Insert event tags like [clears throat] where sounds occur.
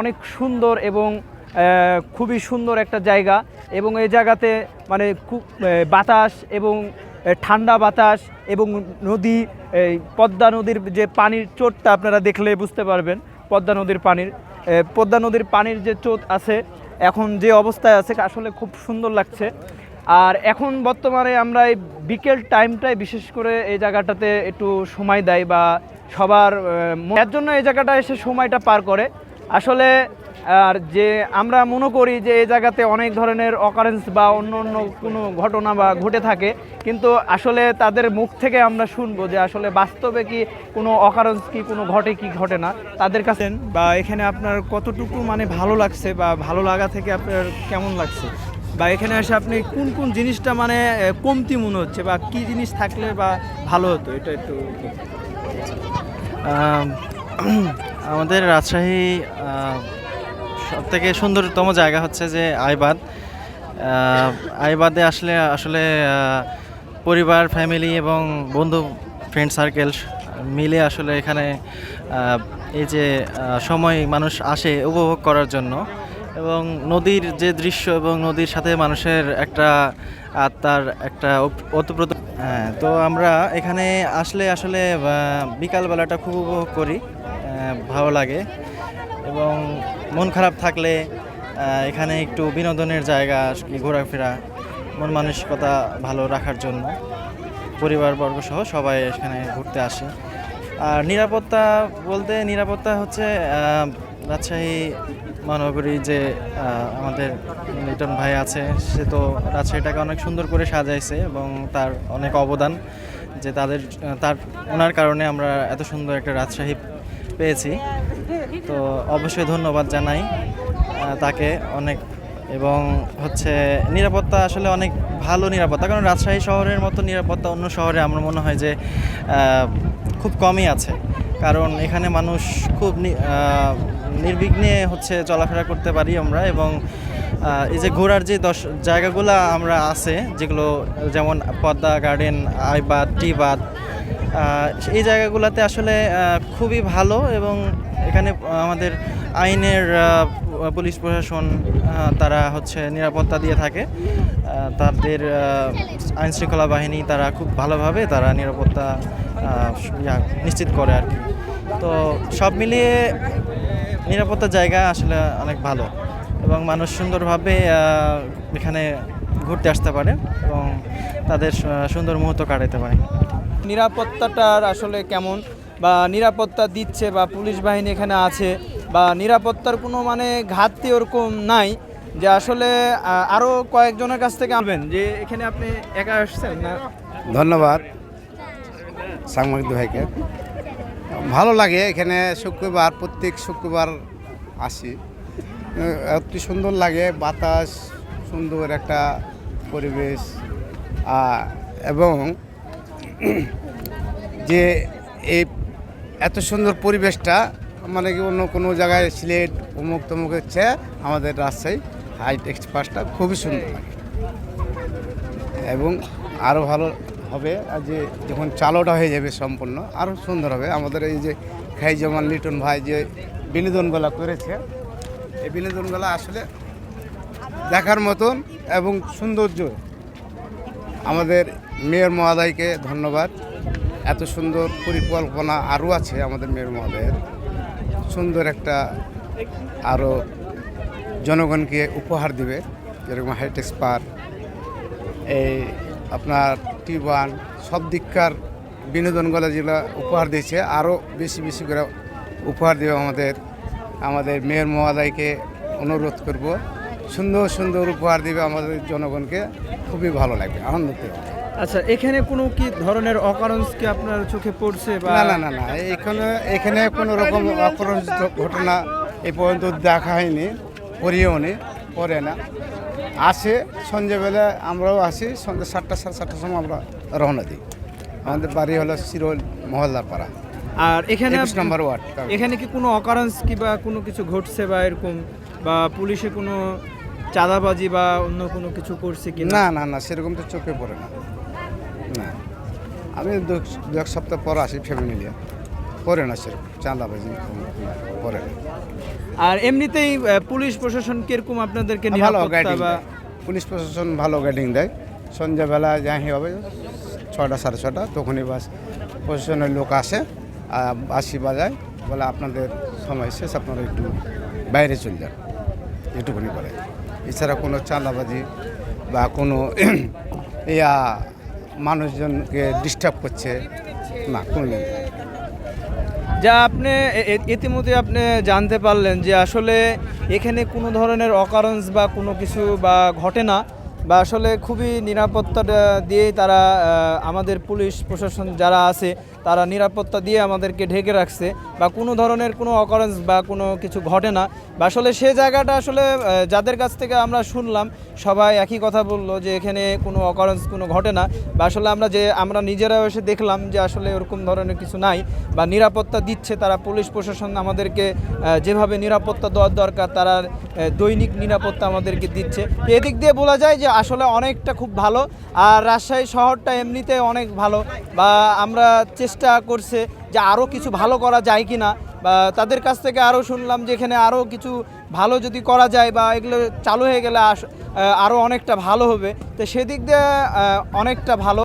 অনেক সুন্দর এবং খুবই সুন্দর একটা জায়গা এবং এই জায়গাতে মানে খুব বাতাস এবং ঠান্ডা বাতাস এবং নদী এই পদ্মা নদীর যে পানির চোটটা আপনারা দেখলে বুঝতে পারবেন, পদ্মা নদীর পানির পদ্মা নদীর পানির যে চোট আছে, এখন যে অবস্থায় আছে, আসলে খুব সুন্দর লাগছে। আর এখন বর্তমানে আমরা এই বিকেল টাইমটাই বিশেষ করে এই জায়গাটাতে একটু সময় দেয় বা সবার এর জন্য এই জায়গাটা এসে সময়টা পার করে। আসলে আর যে আমরা মনে করি যে এই জায়গাতে অনেক ধরনের অকারেন্স বা অন্য অন্য কোনো ঘটনা বা ঘটে থাকে কিন্তু আসলে তাদের মুখ থেকে আমরা শুনব যে আসলে বাস্তবে কি কোনো অকারেন্স কি কোনো ঘটে কি ঘটে না। তাদের কাছে বা এখানে আপনার কতটুকু মানে ভালো লাগছে বা ভালো লাগা থেকে আপনার কেমন লাগছে? বা এখানে এসে আপনি কোন কোন জিনিসটা মানে কমতি মনে হচ্ছে বা কি জিনিস থাকলে বা ভালো হতো? এটা একটু আম, আমাদের রাজশাহী সব থেকে সুন্দরতম জায়গা হচ্ছে যে আইবাদ। আইবাদে আসলে আসলে পরিবার ফ্যামিলি এবং বন্ধু ফ্রেন্ড সার্কেল মিলে আসলে এখানে এই যে সময় মানুষ আসে উপভোগ করার জন্য। এবং নদীর যে দৃশ্য এবং নদীর সাথে মানুষের একটা আত্মার একটা ওতপ্রোত হ্যাঁ তো আমরা এখানে আসলে আসলে বিকালবেলাটা খুব উপভোগ করি। ভালো লাগে। এবং মন খারাপ থাকলে এখানে একটু বিনোদনের জায়গা ঘোরাফেরা, মন মানসিকতা ভালো রাখার জন্য। পরিবারবর্গ সহ সবাই এখানে ঘুরতে আসে। আর নিরাপত্তা বলতে, নিরাপত্তা হচ্ছে রাজশাহী মহানগরী যে আমাদের লিটন ভাই আছে, সে তো রাজশাহীটাকে অনেক সুন্দর করে সাজাইছে এবং তার অনেক অবদান যে তাদের, তার, ওনার কারণে আমরা এত সুন্দর একটা রাজশাহী পেয়েছি। তো অবশ্যই ধন্যবাদ জানাই তাকে অনেক এবং হচ্ছে নিরাপত্তা আসলে অনেক ভালো নিরাপত্তা, কারণ রাজশাহী শহরের মতো নিরাপত্তা অন্য শহরে আমার মনে হয় যে খুব কমই আছে। কারণ এখানে মানুষ খুব নির্বিঘ্নে হচ্ছে চলাফেরা করতে পারি আমরা এবং এই যে ঘোরার যে দশ, জায়গাগুলো আমরা আছে, যেগুলো যেমন পদ্মা গার্ডেন, আইবাদ, টিবাদ এই জায়গাগুলোতে আসলে খুবই ভালো এবং এখানে আমাদের আইনের পুলিশ প্রশাসন তারা হচ্ছে নিরাপত্তা দিয়ে থাকে। তাদের আইন শৃঙ্খলা বাহিনী তারা খুব ভালোভাবে তারা নিরাপত্তা নিশ্চিত করে আর কি। তো সব মিলিয়ে নিরাপত্তা জায়গা আসলে অনেক ভালো এবং মানুষ সুন্দরভাবে এখানে ঘুরতে আসতে পারে এবং তাদের সুন্দর মুহূর্ত কাটাতে পারে। নিরাপত্তাটার আসলে কেমন? বা নিরাপত্তা দিচ্ছে বা পুলিশ বাহিনী এখানে আছে, বা নিরাপত্তার কোনো মানে ঘাটতি ওরকম নাই যে আসলে আরও কয়েকজনের কাছ থেকে আনবেন যে এখানে আপনি একা আসছেন না? ধন্যবাদ সাংবাদিক ভাইকে। ভালো লাগে এখানে শুক্রবার, প্রত্যেক শুক্রবার আসি। অতি সুন্দর লাগে, বাতাস, সুন্দর একটা পরিবেশ। এবং [clears throat] যে এই এত সুন্দর পরিবেশটা মানে কি অন্য কোনো জায়গায় সিলেট, অমুক তমুক হচ্ছে আমাদের রাজশাহী হাইটেক পাসটা খুবই সুন্দর লাগে। এবং আরও ভালো হবে আর যে যখন চালোটা হয়ে যাবে সম্পূর্ণ আরও সুন্দর হবে। আমাদের এই যে খাইজামান লিটন ভাই যে বিনোদনগুলো করেছে, এই বিনোদনগুলো আসলে দেখার মতন এবং সৌন্দর্য আমাদের মেয়র মহোদয়কে ধন্যবাদ। এত সুন্দর পরিকল্পনা আরও আছে আমাদের মেয়র মহোদয়ের। সুন্দর একটা আরও জনগণকে উপহার দিবে, যেরকম হাইটেক্স পার্ক এই আপনার টি ওয়ান সব দিককার বিনোদনগুলো যেগুলো উপহার দিয়েছে, আরও বেশি বেশি করে উপহার দেবে আমাদের আমাদের মেয়র মহোদয়কে অনুরোধ করব। সুন্দর সুন্দর উপহার দিবে আমাদের জনগণকে, খুবই ভালো লাগবে, আনন্দ পেবে আচ্ছা এখানে কোনো কি ধরনের অকারণস কি আপনার চোখে পড়ছে বা না না না না এখানে এখানে কোনো রকম অপরিচিত ঘটনা এ পর্যন্ত দেখা হয়নি করিও নি করে না। আসে সন্ধ্যেবেলা আমরাও আসি সন্ধ্যে সাতটা সাড়ে সাতটার সময় আমরা রওনা দিই। আমাদের বাড়ি হলো সিরোল মহল্লার পাড়া আর এখানে নম্বর ওয়ার্ড এখানে কি কোনো অকারেন্স কি বা কোনো কিছু ঘটছে বা এরকম বা পুলিশে কোনো চাঁদাবাজি বা অন্য কোনো কিছু করছে কি না না না সেরকম তো চোখে পড়ে না। আমি দু এক সপ্তাহ পর আসি ফ্যামিলি নিয়ে। পড়ে না সেরকম চাঁদাবাজি পড়ে না আর এমনিতেই পুলিশ প্রশাসন কীরকম আপনাদেরকে ভালো গাইডিং বা পুলিশ প্রশাসন ভালো গাইডিং দেয়। সন্ধ্যাবেলা যাই হবে ছটা সাড়ে ছটা তখনই বাস প্রশাসনের লোক আসে আর বাসি বাজায় বলে আপনাদের সময় শেষ আপনারা একটু বাইরে চলে যান। এটুকুনি করে এছাড়া কোনো চাঁদাবাজি বা কোনো [clears throat] ইয়া মানুষজনকে ডিস্টার্ব করছে। না কোনো যা আপনি ইতিমধ্যে আপনি জানতে পারলেন যে আসলে এখানে কোনো ধরনের অকারেন্স বা কোনো কিছু বা ঘটে না। বা আসলে খুবই নিরাপত্তা দিয়েই তারা আমাদের পুলিশ প্রশাসন যারা আছে, তারা নিরাপত্তা দিয়ে আমাদেরকে ঢেকে রাখছে। বা কোনো ধরনের কোনো অকারেন্স বা কোনো কিছু ঘটে না। বা আসলে সে জায়গাটা আসলে যাদের কাছ থেকে আমরা শুনলাম, সবাই একই কথা বলল যে এখানে কোনো অকারেন্স কোনো ঘটে না। বা আসলে আমরা যে, আমরা নিজেরাও এসে দেখলাম যে আসলে ওরকম ধরনের কিছু নাই বা নিরাপত্তা দিচ্ছে তারা। পুলিশ প্রশাসন আমাদেরকে যেভাবে নিরাপত্তা দেওয়ার দরকার, তারা দৈনিক নিরাপত্তা আমাদেরকে দিচ্ছে। এদিক দিয়ে বলা যায় যে আসলে অনেকটা খুব ভালো। আর রাজশাহী শহরটা এমনিতে অনেক ভালো বা আমরা চেষ্টা করছে যে আরও কিছু ভালো করা যায় কি না বা তাদের কাছ থেকে আরও শুনলাম যে এখানে আরও কিছু ভালো যদি করা যায় বা এগুলো চালু হয়ে গেলে আস- আরও অনেকটা ভালো হবে। তো সেদিক দিয়ে অনেকটা ভালো।